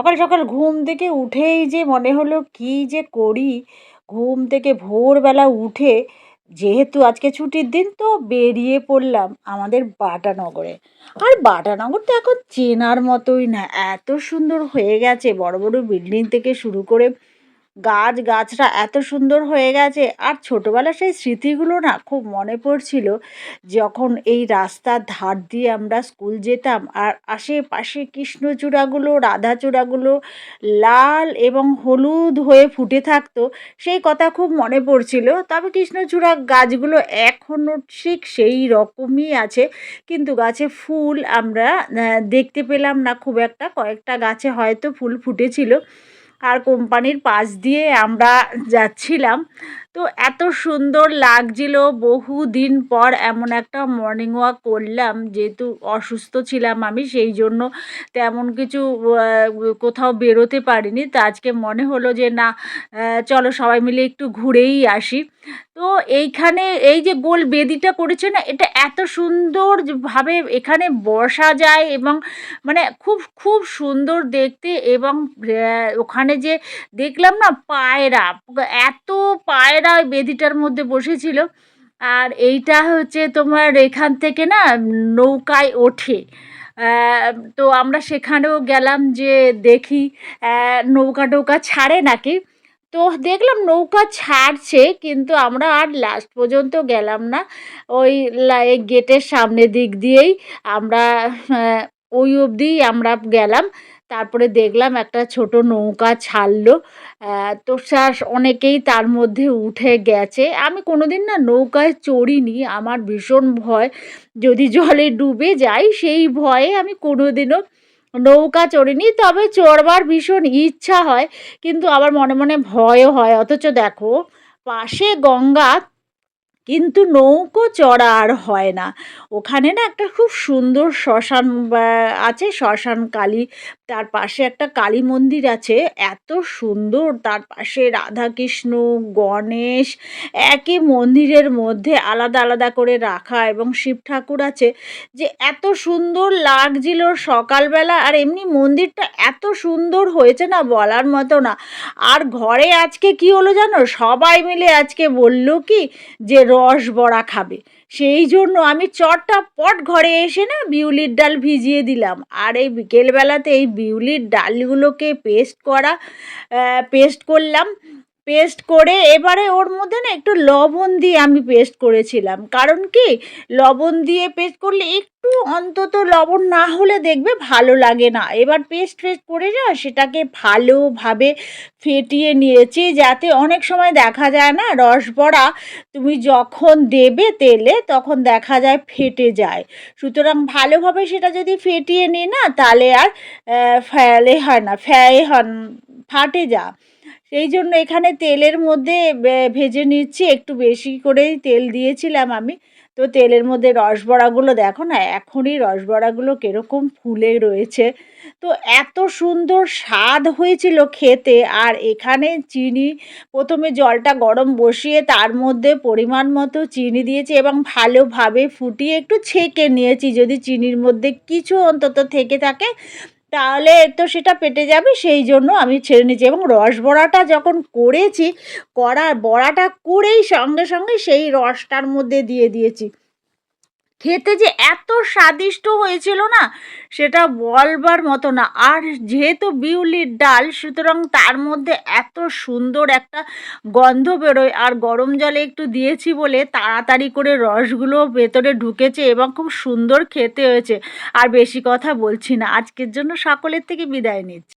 সকাল সকাল ঘুম থেকে উঠেই যে মনে হলো কি যে করি, ঘুম থেকে ভোরবেলা উঠে যেহেতু আজকে ছুটির দিন তো বেরিয়ে পড়লাম আমাদের বাটানগরে। আর বাটানগর তো এখন চেনার মতোই না, এত সুন্দর হয়ে গেছে, বড় বড় বিল্ডিং থেকে শুরু করে গাছ গাছরা এত সুন্দর হয়ে গেছে। আর ছোটোবেলার সেই স্মৃতিগুলো না খুব মনে পড়ছিল যখন এই রাস্তার ধার দিয়ে আমরা স্কুল যেতাম আর আশেপাশে কৃষ্ণচূড়াগুলো, রাধাচূড়াগুলো লাল এবং হলুদ হয়ে ফুটে থাকতো সেই কথা খুব মনে পড়ছিল। তবে কৃষ্ণচূড়া গাছগুলো এখনও ঠিক সেই রকমই আছে। কিন্তু গাছে ফুল আমরা দেখতে পেলাম না খুব একটা। কয়েকটা গাছে হয়তো ফুল ফুটেছিল। আর কোম্পানির পাশ দিয়ে আমরা যাচ্ছিলাম। তো এত সুন্দর লাগছিল। বহু দিন পর এমন একটা মর্নিং ওয়াক করলাম। যেহেতু অসুস্থ ছিলাম আমি, সেই জন্য তেমন কিছু কোথাও বেরোতে পারিনি। তা আজকে মনে হলো যে, না চলো সবাই মিলে একটু ঘুরেই আসি। তো এইখানে এই যে গোল বেদিটা করেছে না, এটা এত সুন্দরভাবে এখানে বসা যায় এবং মানে খুব খুব সুন্দর দেখতে এবং ওখানে যে দেখলাম না, পায়রা, এত পায়রা ওই বেদিটার মধ্যে বসেছিল। আর এইটা হচ্ছে তোমার এখান থেকে না নৌকায় ওঠে। তো আমরা সেখানেও গেলাম যে দেখি নৌকা টৌকা ছাড়ে নাকি? তো দেখলাম নৌকা ছাড়ছে, কিন্তু আমরা আর লাস্ট পর্যন্ত গেলাম না। ওই গেটের সামনের দিক দিয়েই আমরা ওই অবধিই আমরা গেলাম। তারপরে দেখলাম একটা ছোট নৌকা ছাড়লো। তো স্যার অনেকেই তার মধ্যে উঠে গেছে। আমি কোনো দিন না নৌকায় চড়িনি। আমার ভীষণ ভয়। যদি জলে ডুবে যাই, সেই ভয়ে আমি কোনো দিনও নৌকা চড়িনি। তবে চড়বার ভীষণ ইচ্ছা হয়, কিন্তু আবার মনে মনে ভয়ও হয়। অথচ দেখো, পাশে গঙ্গা কিন্তু নৌকো চড়া আর হয় না। ওখানে না একটা খুব সুন্দর শ্মশান আছে শ্মশান কালী। তার পাশে একটা কালী মন্দির আছে, এত সুন্দর। তার পাশে রাধাকৃষ্ণ, গণেশ, একই মন্দিরের মধ্যে আলাদা আলাদা করে রাখা এবং শিব ঠাকুর আছে। যে এত সুন্দর লাগছিল সকালবেলা, আর এমনি মন্দিরটা এত সুন্দর হয়েছে না বলার মতো না। আর ঘরে আজকে কি হলো জানো? সবাই মিলে আজকে বলল কি, যে রস বড়া খাবে। সেই জন্য আমি চটটা পট ঘরে এসে না বিউলির ডাল ভিজিয়ে দিলাম। আর এই বিকেলবেলাতে এই বিউলির ডালগুলোকে পেস্ট করা পেস্ট করলাম। পেস্ট করে এবারে ওর মধ্যে না একটু লবণ দিয়ে আমি পেস্ট করেছিলাম। কারণ কি? লবণ দিয়ে পেস্ট করলে একটু অন্তত লবণ না হলে দেখবে ভালো লাগে না। এবার পেস্ট ফেস্ট করে যা সেটাকে ভালোভাবে ফেটিয়ে নিয়েছি যাতে অনেক সময় দেখা যায় না রস বড়া তুমি যখন দেবে তেলে তখন দেখা যায় ফেটে যায়। সুতরাং ভালোভাবে সেটা যদি ফেটিয়ে নিই না তাহলে আর ফেলে হয় না ফ্যায়ে হন ফাটে যা। সেই জন্য এখানে তেলের মধ্যে ভেজে নিচ্ছি। একটু বেশি করেই তেল দিয়েছিলাম আমি। তো তেলের মধ্যে রসবড়াগুলো দেখো না, এখনই রসবড়াগুলো কীরকম ফুলে রয়েছে। তো এত সুন্দর স্বাদ হয়েছিল খেতে। আর এখানে চিনি, প্রথমে জলটা গরম বসিয়ে তার মধ্যে পরিমাণ মতো চিনি দিয়েছি এবং ভালোভাবে ফুটিয়ে একটু ছেঁকে নিয়েছি। যদি চিনির মধ্যে কিছু অন্তত থেকে থাকে তাহলে তো সেটা পেটে যাবে, সেই জন্য আমি ছেড়ে নিয়েছি। এবং রস বড়াটা যখন করেছি, করার বড়াটা করেই সঙ্গে সঙ্গে সেই রসটার মধ্যে দিয়ে দিয়েছি। খেতে যে এত স্বাদিষ্ট হয়েছিল না, সেটা বলবার মতো না। আর যেহেতু বিউলির ডাল, সুতরাং তার মধ্যে এত সুন্দর একটা গন্ধ বেরোয়। আর গরম জলে একটু দিয়েছি বলে তাড়াতাড়ি করে রসগুলো ভেতরে ঢুকেছে এবং খুব সুন্দর খেতে হয়েছে। আর বেশি কথা বলছি না। আজকের জন্য সকলের থেকে বিদায় নিচ্ছি।